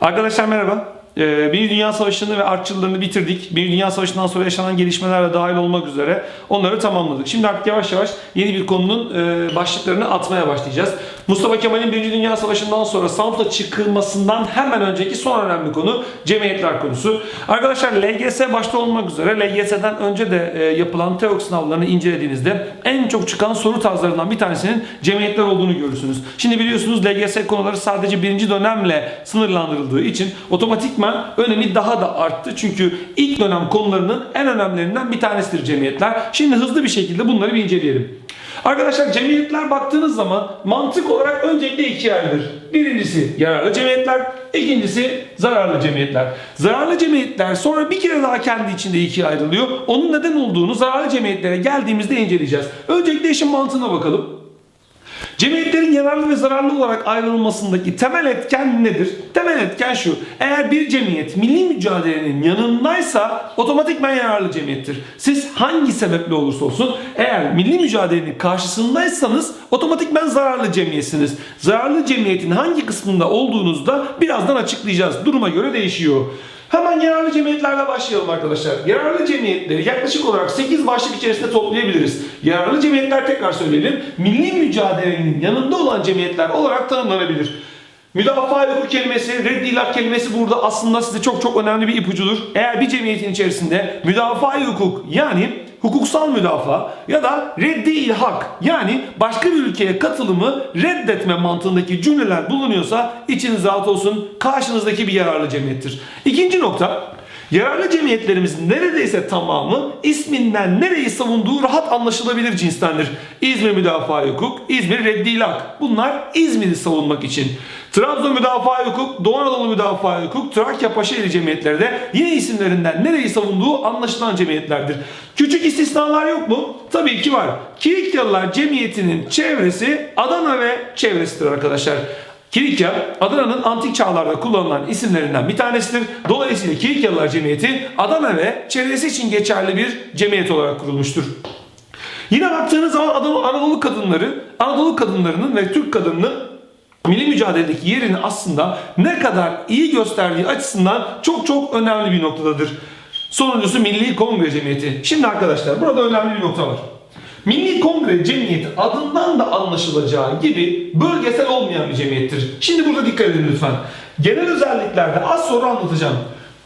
Arkadaşlar merhaba. Ee, Birinci Dünya Savaşı'nı ve artçılarını bitirdik. Birinci Dünya Savaşı'ndan sonra yaşanan gelişmelerle dahil olmak üzere onları tamamladık. Şimdi artık yavaş yavaş yeni bir konunun e, başlıklarını atmaya başlayacağız. Mustafa Kemal'in Birinci Dünya Savaşı'ndan sonra Samsun'a çıkılmasından hemen önceki son önemli konu cemiyetler konusu. Arkadaşlar LGS başta olmak üzere LGS'den önce de e, yapılan TEOK sınavlarını incelediğinizde en çok çıkan soru tarzlarından bir tanesinin cemiyetler olduğunu görürsünüz. Şimdi biliyorsunuz LGS konuları sadece birinci dönemle sınırlandırıldığı için otomatikman önemi daha da arttı. Çünkü ilk dönem konularının en önemlilerinden bir tanesidir cemiyetler. Şimdi hızlı bir şekilde bunları bir inceleyelim. Arkadaşlar cemiyetler baktığınız zaman mantık olarak öncelikle ikiye ayrılır. Birincisi yararlı cemiyetler, ikincisi zararlı cemiyetler. Zararlı cemiyetler sonra bir kere daha kendi içinde ikiye ayrılıyor. Onun neden olduğunu zararlı cemiyetlere geldiğimizde inceleyeceğiz. Öncelikle işin mantığına bakalım. Cemiyetlerin yararlı ve zararlı olarak ayrılmasındaki temel etken nedir? Temel etken şu. Eğer bir cemiyet milli mücadelenin yanındaysa otomatikman yararlı cemiyettir. Siz hangi sebeple olursa olsun eğer milli mücadelenin karşısındaysanız otomatikman zararlı cemiyetsiniz. Zararlı cemiyetin hangi kısmında olduğunuzda birazdan açıklayacağız. Duruma göre değişiyor. Hemen yararlı cemiyetlerle başlayalım arkadaşlar. Yararlı cemiyetleri yaklaşık olarak 8 başlık içerisinde toplayabiliriz. Yararlı cemiyetler tekrar söyleyelim. Milli mücadelenin yanında olan cemiyetler olarak tanımlanabilir. Müdafaa hukuk kelimesi, reddilat kelimesi burada aslında size çok çok önemli bir ipucudur. Eğer bir cemiyetin içerisinde müdafaa hukuk yani hukuksal müdafaa ya da reddi ilhak yani başka bir ülkeye katılımı reddetme mantığındaki cümleler bulunuyorsa içiniz rahat olsun karşınızdaki bir yararlı cemiyettir. İkinci nokta Yararlı cemiyetlerimizin neredeyse tamamı isminden nereyi savunduğu rahat anlaşılabilir cinstendir. İzmir Müdafaa Hukuk, İzmir Reddi İlhak. Bunlar İzmir'i savunmak için. Trabzon Müdafaa Hukuk, Doğu Anadolu Müdafaa Hukuk, Trakya Paşaeli cemiyetleri de yine isimlerinden nereyi savunduğu anlaşılan cemiyetlerdir. Küçük istisnalar yok mu? Tabii ki var. Kilikyalılar Cemiyeti'nin çevresi Adana ve çevresidir arkadaşlar. Kilikya, Adana'nın antik çağlarda kullanılan isimlerinden bir tanesidir. Dolayısıyla Kilikyalılar Cemiyeti Adana ve çevresi için geçerli bir cemiyet olarak kurulmuştur. Yine baktığınız zaman Anadolu, Anadolu kadınları, Anadolu kadınlarının ve Türk kadınının milli mücadeledeki yerini aslında ne kadar iyi gösterdiği açısından çok çok önemli bir noktadadır. Sonuncusu Milli Kongre Cemiyeti. Şimdi arkadaşlar burada önemli bir nokta var. Milli Kongre Cemiyeti adından da anlaşılacağı gibi bölgesel olmayan bir cemiyettir. Şimdi burada dikkat edin lütfen. Genel özelliklerde az sonra anlatacağım.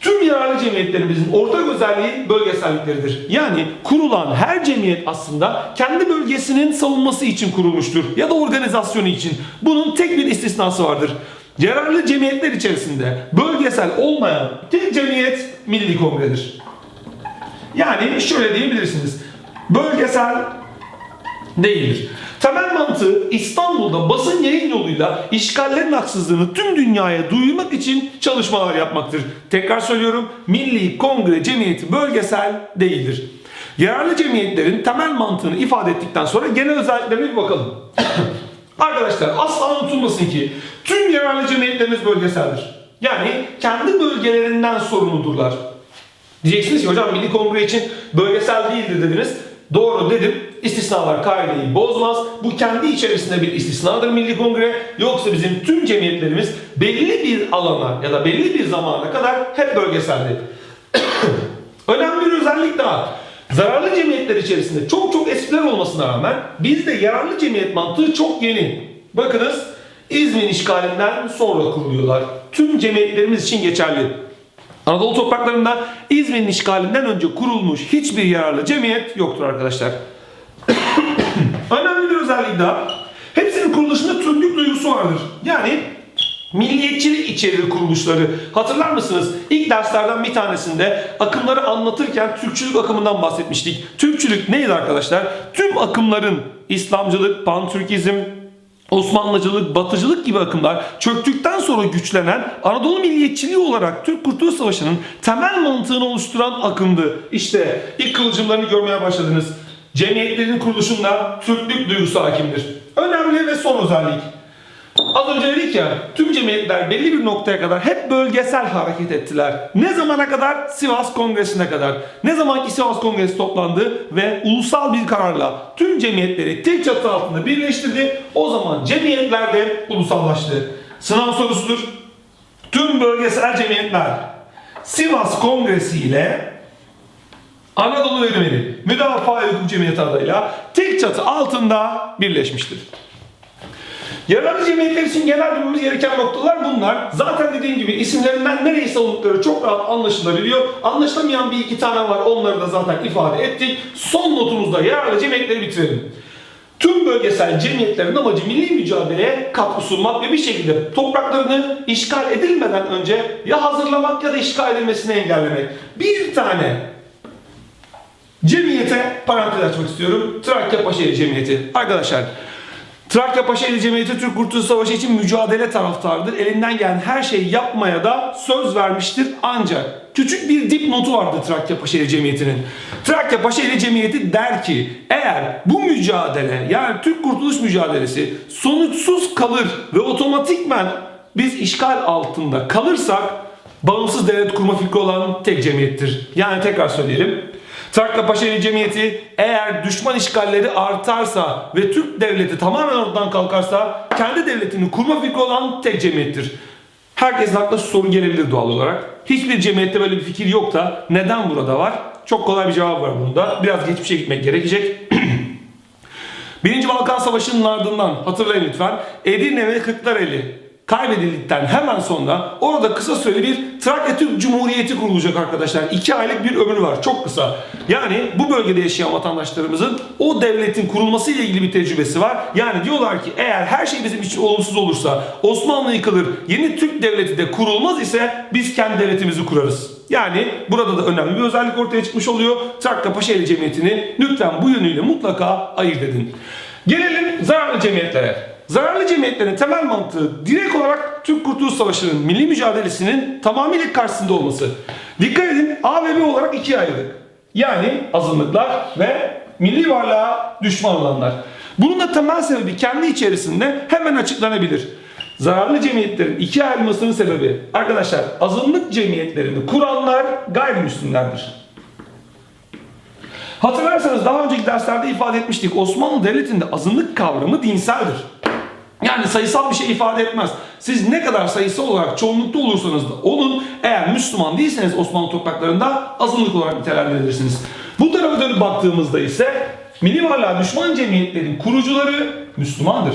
Tüm yararlı cemiyetlerimizin ortak özelliği bölgesellikleridir. Yani kurulan her cemiyet aslında kendi bölgesinin savunması için kurulmuştur ya da organizasyonu için. Bunun tek bir istisnası vardır. Yararlı cemiyetler içerisinde bölgesel olmayan tek cemiyet Milli Kongre'dir. Yani şöyle diyebilirsiniz. Bölgesel değildir. Temel mantığı İstanbul'da basın yayın yoluyla işgallerin haksızlığını tüm dünyaya duyurmak için çalışmalar yapmaktır. Tekrar söylüyorum Milli Kongre Cemiyeti bölgesel değildir. Yararlı cemiyetlerin temel mantığını ifade ettikten sonra genel özelliklerine bir bakalım. Arkadaşlar asla unutulmasın ki tüm yararlı cemiyetlerimiz bölgeseldir. Yani kendi bölgelerinden sorumludurlar. Diyeceksiniz ki hocam Milli Kongre için bölgesel değildir dediniz. Doğru dedim. İstisnalar kaideyi bozmaz. Bu kendi içerisinde bir istisnadır Milli Kongre. Yoksa bizim tüm cemiyetlerimiz belli bir alana ya da belli bir zamana kadar hep bölgeseldi. Önemli bir özellik daha. Zararlı cemiyetler içerisinde çok çok eskiler olmasına rağmen bizde yararlı cemiyet mantığı çok yeni. Bakınız İzmir işgalinden sonra kuruluyorlar. Tüm cemiyetlerimiz için geçerli. Anadolu topraklarında İzmir'in işgalinden önce kurulmuş hiçbir yararlı cemiyet yoktur arkadaşlar. Önemli bir özellik daha. Hepsinin kuruluşunda Türklük duygusu vardır. Yani milliyetçilik içerir kuruluşları. Hatırlar mısınız? İlk derslerden bir tanesinde akımları anlatırken Türkçülük akımından bahsetmiştik. Türkçülük neydi arkadaşlar? Tüm akımların İslamcılık, Pantürkizm, Osmanlıcılık, Batıcılık gibi akımlar çöktükten sonra güçlenen Anadolu milliyetçiliği olarak Türk Kurtuluş Savaşı'nın temel mantığını oluşturan akımdı. İşte ilk kıvılcımlarını görmeye başladınız. Cemiyetlerin kuruluşunda Türklük duygusu hakimdir. Önemli ve son özellik. Az önce dedik ya tüm cemiyetler belli bir noktaya kadar hep bölgesel hareket ettiler. Ne zamana kadar? Sivas Kongresi'ne kadar. Ne zamanki Sivas Kongresi toplandı ve ulusal bir kararla tüm cemiyetleri tek çatı altında birleştirdi. O zaman cemiyetler de ulusallaştı. Sınav sorusudur. tüm bölgesel cemiyetler Sivas Kongresi ile Anadolu Erimeri Müdafaa Hukuk Cemiyeti adıyla tek çatı altında birleşmiştir. Yararlı cemiyetler için genel bilmemiz gereken noktalar bunlar. Zaten dediğim gibi isimlerinden nereyse oldukları çok rahat anlaşılabiliyor. Anlaşılamayan bir iki tane var. Onları da zaten ifade ettik. Son notumuzda yararlı cemiyetleri bitirelim. Tüm bölgesel cemiyetlerin amacı milli mücadeleye katkı sunmak ve bir şekilde topraklarını işgal edilmeden önce ya hazırlamak ya da işgal edilmesini engellemek. Bir tane cemiyete parantez açmak istiyorum. Trakya Paşaeli Cemiyeti. Arkadaşlar Trakya Paşaeli Cemiyeti Türk Kurtuluş Savaşı için mücadele taraftarıdır. Elinden gelen her şeyi yapmaya da söz vermiştir. Ancak küçük bir dipnotu vardı Trakya Paşaeli Cemiyeti'nin. Trakya Paşaeli Cemiyeti der ki eğer bu mücadele yani Türk Kurtuluş mücadelesi sonuçsuz kalır ve otomatikmen biz işgal altında kalırsak bağımsız devlet kurma fikri olan tek cemiyettir. Yani tekrar söyleyelim. Trakya Paşaeli Cemiyeti eğer düşman işgalleri artarsa ve Türk devleti tamamen ortadan kalkarsa kendi devletini kurma fikri olan tek cemiyettir. Herkesin aklına şu soru gelebilir doğal olarak. Hiçbir cemiyette böyle bir fikir yok da neden burada var? Çok kolay bir cevap var bunda. Biraz geçmişe gitmek gerekecek. Birinci Balkan Savaşı'nın ardından hatırlayın lütfen Edirne ve Kırklareli kaybedildikten hemen sonra orada kısa süreli bir Trakya Türk Cumhuriyeti kurulacak arkadaşlar. İki aylık bir ömrü var. Çok kısa. Yani bu bölgede yaşayan vatandaşlarımızın o devletin kurulması ile ilgili bir tecrübesi var. Yani diyorlar ki eğer her şey bizim için olumsuz olursa Osmanlı yıkılır, yeni Türk devleti de kurulmaz ise biz kendi devletimizi kurarız. Yani burada da önemli bir özellik ortaya çıkmış oluyor. Trakya Paşaeli Cemiyeti'ni lütfen bu yönüyle mutlaka ayırt edin. Gelelim zararlı cemiyetlere. Zararlı cemiyetlerin temel mantığı direkt olarak Türk Kurtuluş Savaşı'nın milli mücadelesinin tamamıyla karşısında olması. Dikkat edin A ve B olarak ikiye ayırdık. Yani azınlıklar ve milli varlığa düşman olanlar. Bunun da temel sebebi kendi içerisinde hemen açıklanabilir. Zararlı cemiyetlerin ikiye ayrılmasının sebebi arkadaşlar azınlık cemiyetlerini kuranlar gayrimüslimlerdir. Hatırlarsanız daha önceki derslerde ifade etmiştik. Osmanlı Devleti'nde azınlık kavramı dinseldir. Yani sayısal bir şey ifade etmez. Siz ne kadar sayısal olarak çoğunlukta olursanız da olun eğer Müslüman değilseniz Osmanlı topraklarında azınlık olarak nitelendirilirsiniz. Bu tarafa dönüp baktığımızda ise varlığa düşman cemiyetlerin kurucuları Müslümandır.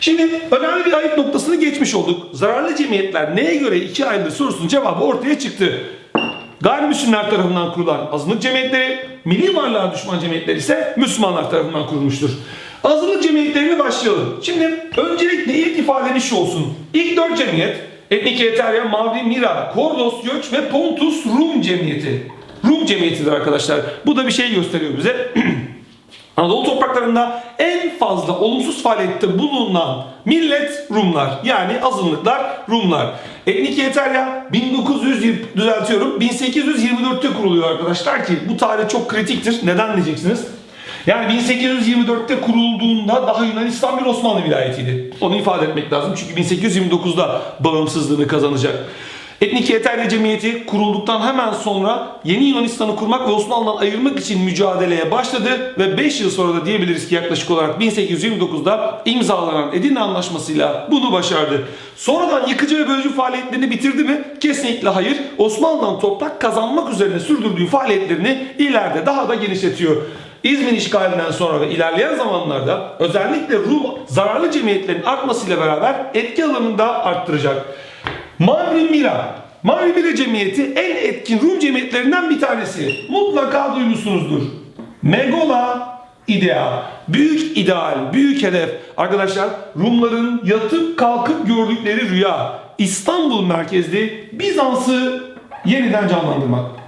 Şimdi önemli bir ayıp noktasını geçmiş olduk. Zararlı cemiyetler neye göre iki ayrılır sorusunun cevabı ortaya çıktı. Gayrimüslimler tarafından kurulan azınlık cemiyetleri, milli varlığa düşman cemiyetler ise Müslümanlar tarafından kurulmuştur. Azınlık cemiyetlerine başlayalım. Şimdi öncelikle ilk ifadeniz şu olsun. İlk dört cemiyet, Etnik Eterya, Mavri, Mira, Kordos, Göç ve Pontus Rum Cemiyeti. Rum Cemiyeti'dir arkadaşlar. Bu da bir şey gösteriyor bize. Anadolu topraklarında en fazla olumsuz faaliyette bulunan millet Rumlar. Yani azınlıklar Rumlar. Etnik Yeterya 1900 düzeltiyorum 1824'te kuruluyor arkadaşlar ki bu tarih çok kritiktir. Neden diyeceksiniz? Yani 1824'te kurulduğunda daha Yunanistan bir Osmanlı vilayetiydi. Onu ifade etmek lazım çünkü 1829'da bağımsızlığını kazanacak. Etnik Yeterli Cemiyeti kurulduktan hemen sonra yeni Yunanistan'ı kurmak ve Osmanlı'dan ayırmak için mücadeleye başladı ve 5 yıl sonra da diyebiliriz ki yaklaşık olarak 1829'da imzalanan Edirne Anlaşması'yla bunu başardı. Sonradan yıkıcı ve bölücü faaliyetlerini bitirdi mi? Kesinlikle hayır. Osmanlı'dan toprak kazanmak üzerine sürdürdüğü faaliyetlerini ileride daha da genişletiyor. İzmir işgalinden sonra ve ilerleyen zamanlarda özellikle Rum zararlı cemiyetlerin artmasıyla beraber etki alanını da arttıracak. Mavri Mira. Mavri Mira Cemiyeti en etkin Rum cemiyetlerinden bir tanesi. Mutlaka duymuşsunuzdur. Megola idea. Büyük ideal, büyük hedef. Arkadaşlar Rumların yatıp kalkıp gördükleri rüya. İstanbul merkezli Bizans'ı yeniden canlandırmak.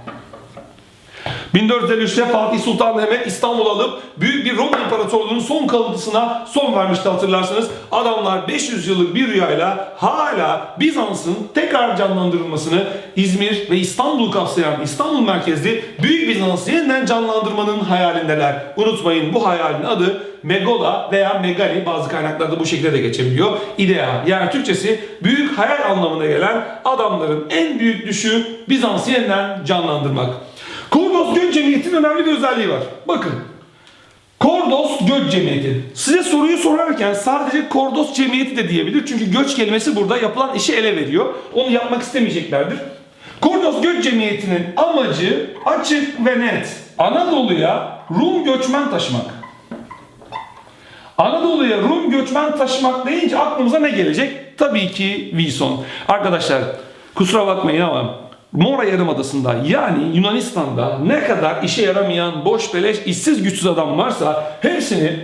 1453'te Fatih Sultan Mehmet İstanbul'u alıp büyük bir Roma İmparatorluğu'nun son kalıntısına son vermişti hatırlarsanız. Adamlar 500 yıllık bir rüyayla hala Bizans'ın tekrar canlandırılmasını İzmir ve İstanbul'u kapsayan İstanbul merkezli Büyük Bizans'ı yeniden canlandırmanın hayalindeler. Unutmayın bu hayalin adı Megola veya Megali bazı kaynaklarda bu şekilde de geçebiliyor. İdea yani Türkçesi büyük hayal anlamına gelen adamların en büyük düşü Bizans'ı yeniden canlandırmak. Cemiyeti'nin önemli bir özelliği var. Bakın. Kordos Göç Cemiyeti. Size soruyu sorarken sadece Kordos Cemiyeti de diyebilir. Çünkü göç kelimesi burada yapılan işi ele veriyor. Onu yapmak istemeyeceklerdir. Kordos Göç Cemiyeti'nin amacı açık ve net. Anadolu'ya Rum göçmen taşımak. Anadolu'ya Rum göçmen taşımak deyince aklımıza ne gelecek? Tabii ki Wilson. Arkadaşlar kusura bakmayın ama Mora Yarımadası'nda yani Yunanistan'da ne kadar işe yaramayan boş beleş işsiz güçsüz adam varsa hepsini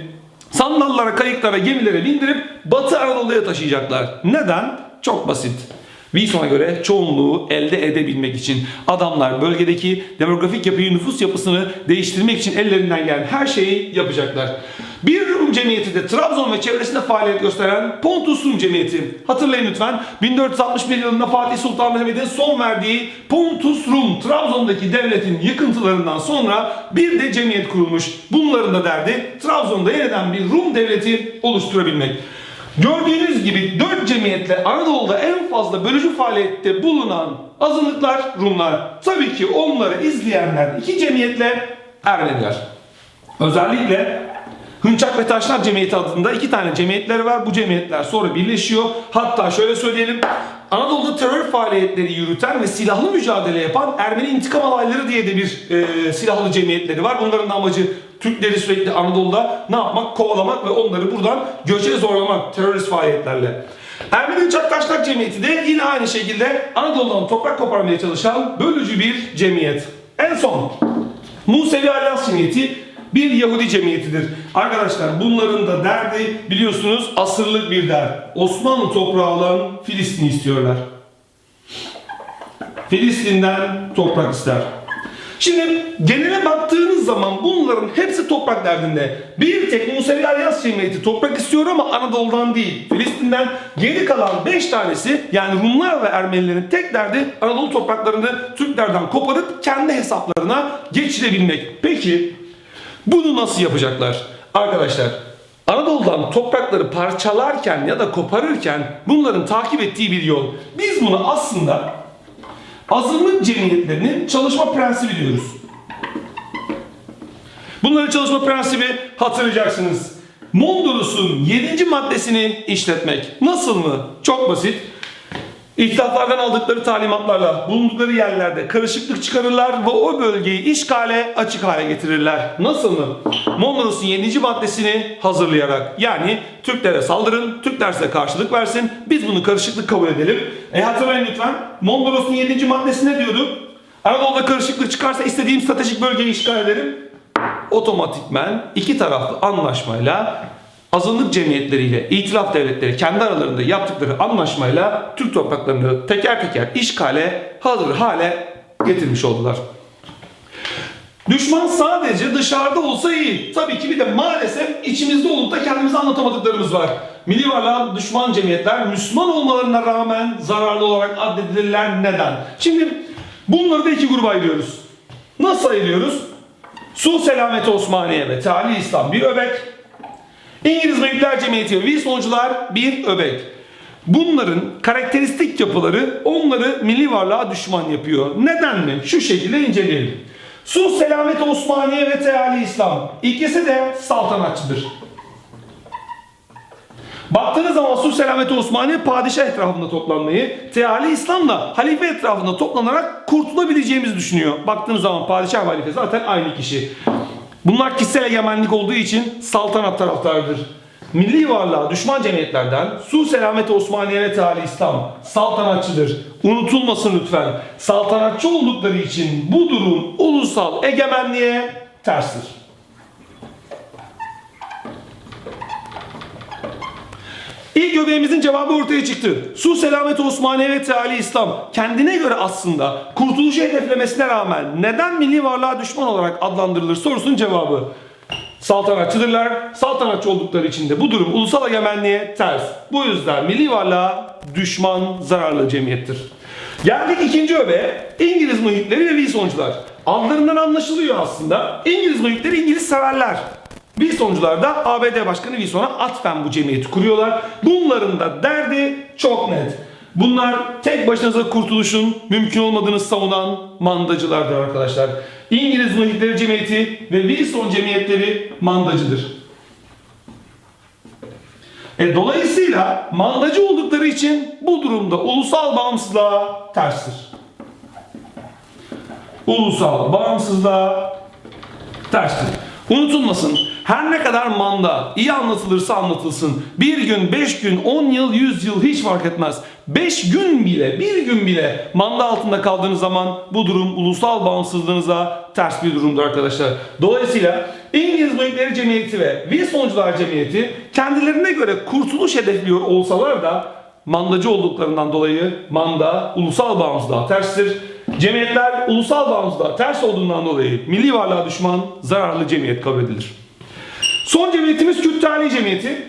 sandallara, kayıklara, gemilere bindirip Batı Anadolu'ya taşıyacaklar. Neden? Çok basit. Wilson'a göre çoğunluğu elde edebilmek için adamlar bölgedeki demografik yapıyı, nüfus yapısını değiştirmek için ellerinden gelen her şeyi yapacaklar. Bir Rum cemiyeti de Trabzon ve çevresinde faaliyet gösteren Pontus Rum Cemiyeti. Hatırlayın lütfen 1461 yılında Fatih Sultan Mehmet'in son verdiği Pontus Rum Trabzon'daki devletin yıkıntılarından sonra bir de cemiyet kurulmuş. Bunların da derdi Trabzon'da yeniden bir Rum devleti oluşturabilmek. Gördüğünüz gibi dört cemiyetle Anadolu'da en fazla bölücü faaliyette bulunan azınlıklar Rumlar. Tabii ki onları izleyenler iki cemiyetle Ermeniler. Özellikle Hınçak ve Taşlar Cemiyeti adında iki tane cemiyetleri var. Bu cemiyetler sonra birleşiyor. Hatta şöyle söyleyelim. Anadolu'da terör faaliyetleri yürüten ve silahlı mücadele yapan Ermeni İntikam Alayları diye de bir e, silahlı cemiyetleri var. Bunların da amacı Türkleri sürekli Anadolu'da ne yapmak? Kovalamak ve onları buradan göçe zorlamak terörist faaliyetlerle. Ermeni Taşlar Cemiyeti de yine aynı şekilde Anadolu'dan toprak koparmaya çalışan bölücü bir cemiyet. En son Musevi Alyans Cemiyeti bir Yahudi cemiyetidir. Arkadaşlar bunların da derdi biliyorsunuz asırlık bir dert. Osmanlı toprağı olan Filistin istiyorlar. Filistin'den toprak ister. Şimdi genele baktığınız zaman bunların hepsi toprak derdinde. Bir tek Musevi Alyans Cemiyeti toprak istiyor ama Anadolu'dan değil. Filistin'den geri kalan 5 tanesi yani Rumlar ve Ermenilerin tek derdi Anadolu topraklarını Türklerden koparıp kendi hesaplarına geçirebilmek. Peki bunu nasıl yapacaklar? Arkadaşlar Anadolu'dan toprakları parçalarken ya da koparırken bunların takip ettiği bir yol. Biz bunu aslında azınlık cemiyetlerinin çalışma prensibi diyoruz. Bunların çalışma prensibi hatırlayacaksınız. Mondros'un 7. maddesini işletmek. Nasıl mı? Çok basit. İhtilaflardan aldıkları talimatlarla bulundukları yerlerde karışıklık çıkarırlar ve o bölgeyi işgale açık hale getirirler. Nasıl mı? Mondros'un 7. maddesini hazırlayarak yani Türklere saldırın, Türkler size karşılık versin, biz bunu karışıklık kabul edelim. E hatırlayın lütfen Mondros'un 7. maddesi ne diyordu? Anadolu'da karışıklık çıkarsa istediğim stratejik bölgeyi işgal ederim. Otomatikmen iki taraflı anlaşmayla azınlık cemiyetleriyle itilaf devletleri kendi aralarında yaptıkları anlaşmayla Türk topraklarını teker teker işgale hazır hale getirmiş oldular. Düşman sadece dışarıda olsa iyi. Tabii ki bir de maalesef içimizde olup da kendimize anlatamadıklarımız var. Milli varlığa düşman cemiyetler Müslüman olmalarına rağmen zararlı olarak addedilirler. Neden? Şimdi bunları da iki gruba ayırıyoruz. Nasıl ayırıyoruz? Su Selameti Osmaniye ve Tali İslam bir öbek. İngiliz Mülkler Cemiyeti ve Wilsoncular bir öbek. Bunların karakteristik yapıları onları milli varlığa düşman yapıyor. Neden mi? Şu şekilde inceleyelim. Su Selameti Osmaniye ve Teali İslam. İkisi de saltanatçıdır. Baktığınız zaman Su Selameti Osmaniye padişah etrafında toplanmayı, Teali İslam da halife etrafında toplanarak kurtulabileceğimizi düşünüyor. Baktığınız zaman padişah ve halife zaten aynı kişi. Bunlar kişisel egemenlik olduğu için saltanat taraftarıdır. Milli varlığa düşman cemiyetlerden Su Selameti Osmaniye ve Teali İslam saltanatçıdır. Unutulmasın lütfen. Saltanatçı oldukları için bu durum ulusal egemenliğe terstir. İlk göbeğimizin cevabı ortaya çıktı. Su Selamet Osmaniye ve Teali İslam kendine göre aslında kurtuluşu hedeflemesine rağmen neden milli varlığa düşman olarak adlandırılır sorusunun cevabı. Saltanatçıdırlar. Saltanatçı oldukları için de bu durum ulusal egemenliğe ters. Bu yüzden milli varlığa düşman zararlı cemiyettir. Geldik ikinci öbeğe. İngiliz muhitleri ve Wilsoncular. Adlarından anlaşılıyor aslında. İngiliz muhitleri İngiliz severler. Wilsoncular da ABD Başkanı Wilson'a atfen bu cemiyeti kuruyorlar. Bunların da derdi çok net. Bunlar tek başınıza kurtuluşun mümkün olmadığını savunan mandacılardır arkadaşlar. İngiliz Muhitleri Cemiyeti ve Wilson Cemiyetleri mandacıdır. E, dolayısıyla mandacı oldukları için bu durumda ulusal bağımsızlığa terstir. Ulusal bağımsızlığa terstir. Unutulmasın. Her ne kadar manda iyi anlatılırsa anlatılsın. Bir gün, beş gün, on yıl, yüz yıl hiç fark etmez. Beş gün bile, bir gün bile manda altında kaldığınız zaman bu durum ulusal bağımsızlığınıza ters bir durumdur arkadaşlar. Dolayısıyla İngiliz Mühimleri Cemiyeti ve Wilsoncular Cemiyeti kendilerine göre kurtuluş hedefliyor olsalar da mandacı olduklarından dolayı manda ulusal bağımsızlığa terstir. Cemiyetler ulusal bağımsızlığa ters olduğundan dolayı milli varlığa düşman zararlı cemiyet kabul edilir. Son cemiyetimiz Kürt Tarihi Cemiyeti.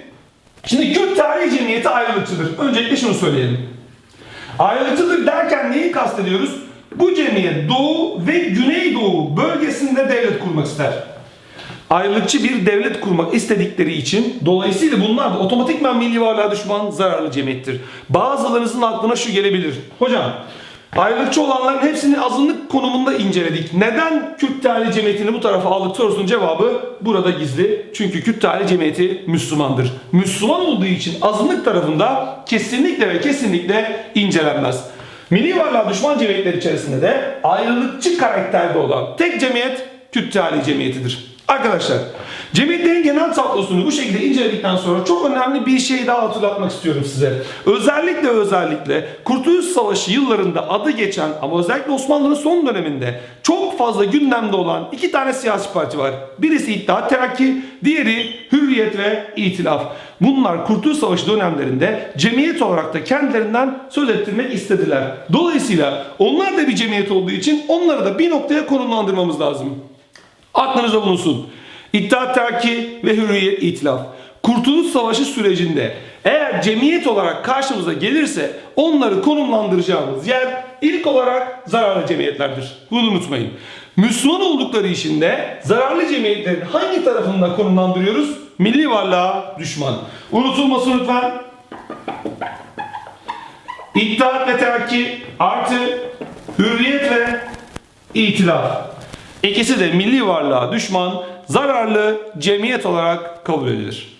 Şimdi Kürt Tarihi Cemiyeti ayrılıkçıdır. Öncelikle şunu söyleyelim. Ayrılıkçıdır derken neyi kastediyoruz? Bu cemiyet Doğu ve Güneydoğu bölgesinde devlet kurmak ister. Ayrılıkçı bir devlet kurmak istedikleri için dolayısıyla bunlar da otomatikman milli varlığa düşman zararlı cemiyettir. Bazılarınızın aklına şu gelebilir. Hocam ayrılıkçı olanların hepsini azınlık konumunda inceledik. Neden Kürt Tarihi Cemiyeti'ni bu tarafa aldık sorusunun cevabı burada gizli. Çünkü Kürt Tarihi Cemiyeti Müslümandır. Müslüman olduğu için azınlık tarafında kesinlikle ve kesinlikle incelenmez. Milli varlığa düşman cemiyetler içerisinde de ayrılıkçı karakterde olan tek cemiyet Kürt Tarihi Cemiyeti'dir. Arkadaşlar, cemiyetlerin genel tablosunu bu şekilde inceledikten sonra çok önemli bir şey daha hatırlatmak istiyorum size. Özellikle özellikle Kurtuluş Savaşı yıllarında adı geçen ama özellikle Osmanlı'nın son döneminde çok fazla gündemde olan iki tane siyasi parti var. Birisi İttihat Terakki, diğeri Hürriyet ve İtilaf. Bunlar Kurtuluş Savaşı dönemlerinde cemiyet olarak da kendilerinden söz ettirmek istediler. Dolayısıyla onlar da bir cemiyet olduğu için onları da bir noktaya konumlandırmamız lazım. Aklınızda bulunsun. İttihat Terakki ve Hürriyet İtilaf. Kurtuluş Savaşı sürecinde eğer cemiyet olarak karşımıza gelirse onları konumlandıracağımız yer ilk olarak zararlı cemiyetlerdir. Bunu unutmayın. Müslüman oldukları için de zararlı cemiyetlerin hangi tarafında konumlandırıyoruz? Milli varlığa düşman. Unutulmasın lütfen. İttihat ve Terakki artı Hürriyet ve İtilaf. İkisi de milli varlığa düşman, zararlı cemiyet olarak kabul edilir.